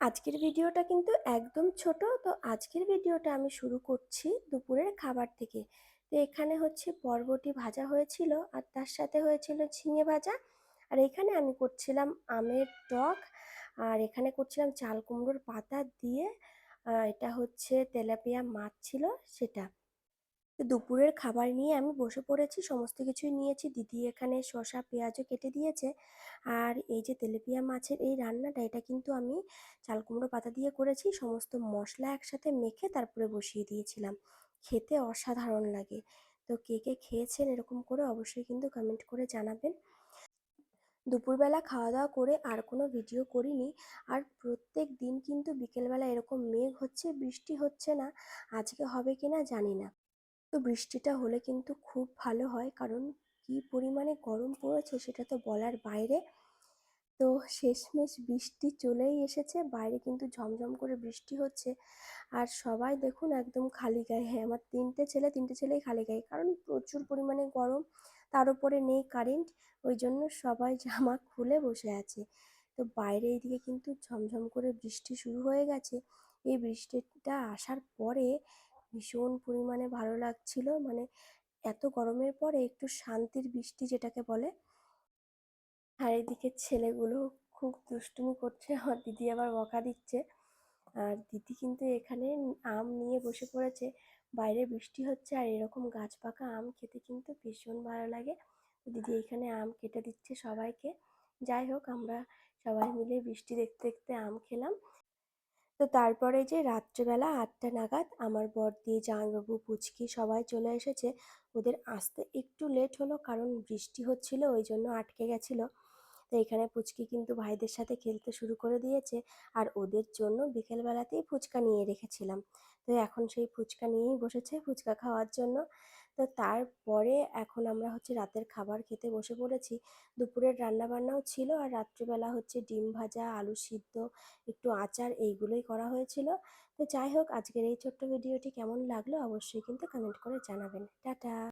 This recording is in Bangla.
আজকের ভিডিওটা কিন্তু একদম ছোট। তো আজকের ভিডিওটা আমি শুরু করছি দুপুরের খাবার থেকে। তো এখানে হচ্ছে বরবটি ভাজা হয়েছিল আর তার সাথে হয়েছিল ঝিঙে ভাজা। আর এখানে আমি করছিলাম আমের টক। আর এখানে করছিলাম চাল কুমড়োর পাতা দিয়ে এটা হচ্ছে তেলাপিয়া মাছ ছিল সেটা। দুপুরের খাবার নিয়ে আমি বসে পড়েছি, সমস্ত কিছুই নিয়েছি। দিদি এখানে শসা, পেঁয়াজও কেটে দিয়েছে। আর এই যে তেলেপিয়া মাছের এই রান্নাটা, এটা কিন্তু আমি চাল কুমড়ো পাতা দিয়ে করেছি। সমস্ত মশলা একসাথে মেখে তারপরে বসিয়ে দিয়েছিলাম। খেতে অসাধারণ লাগে। তো কে কে খেয়েছেন এরকম করে অবশ্যই কিন্তু কমেন্ট করে জানাবেন। দুপুরবেলা খাওয়া দাওয়া করে আর কোনো ভিডিও করিনি। আর প্রত্যেক দিন কিন্তু বিকেলবেলা এরকম মেঘ হচ্ছে, বৃষ্টি হচ্ছে না। আজকে হবে কিনা জানি না। তো বৃষ্টিটা হলে কিন্তু খুব ভালো হয়। কারণ কি পরিমাণে গরম পড়েছে সেটা তো বলার বাইরে। তো শেষমেশ বৃষ্টি চলেই এসেছে, বাইরে কিন্তু ঝমঝম করে বৃষ্টি হচ্ছে। আর সবাই দেখুন একদম খালি গায়ে। হ্যাঁ আমার তিনটে ছেলে, তিনটে ছেলেই খালি গায়ে। কারণ প্রচুর পরিমাণে গরম, তার উপরে নেই কারেন্ট, ওই জন্য সবাই জামা খুলে বসে আছে। তো বাইরে এইদিকে কিন্তু ঝমঝম করে বৃষ্টি শুরু হয়ে গেছে। এই বৃষ্টিটা আসার পরে ভীষণ পরিমাণে ভালো লাগছিল। মানে এত গরমের পরে একটু শান্তির বৃষ্টি যেটাকে বলে। আর এদিকে ছেলেগুলো খুব দুষ্টুমি করছে। আমার দিদি আবার বকা দিচ্ছে। আর দিদি কিন্তু এখানে আম নিয়ে বসে পড়েছে। বাইরে বৃষ্টি হচ্ছে আর এরকম গাছ পাকা আম খেতে কিন্তু ভীষণ ভালো লাগে। দিদি এখানে আম কেটে দিচ্ছে সবাইকে। যাই হোক, আমরা সবাই মিলে বৃষ্টি দেখতে দেখতে আম খেলাম। তো তারপরে যে রাত্রেবেলা আটটা নাগাদ আমার বর দিয়ে জামাইবাবু, পুচকি সবাই চলে এসেছে। ওদের আসতে একটু লেট হলো কারণ বৃষ্টি হচ্ছিল, ওই জন্য আটকে গেছিল। তো এখানে পুচকি কিন্তু ভাইদের সাথে খেলতে শুরু করে দিয়েছে। আর ওদের জন্য বিকেলবেলাতেই ফুচকা নিয়ে রেখেছিলাম। তো এখন সেই ফুচকা নিয়েই বসেছে ফুচকা খাওয়ার জন্য। তো তারপরে এখন আমরা হচ্ছে রাতের খাবার খেতে বসে পড়েছি। দুপুরের রান্না বান্নাও ছিল আর রাত্রিবেলা হচ্ছে ডিম ভাজা, আলু সিদ্ধ, একটু আচার এইগুলোই করা হয়েছিল। তো যাই হোক, আজকের এই ছোট্ট ভিডিওটি কেমন লাগল অবশ্যই কিন্তু কমেন্ট করে জানাবেন। টাটা!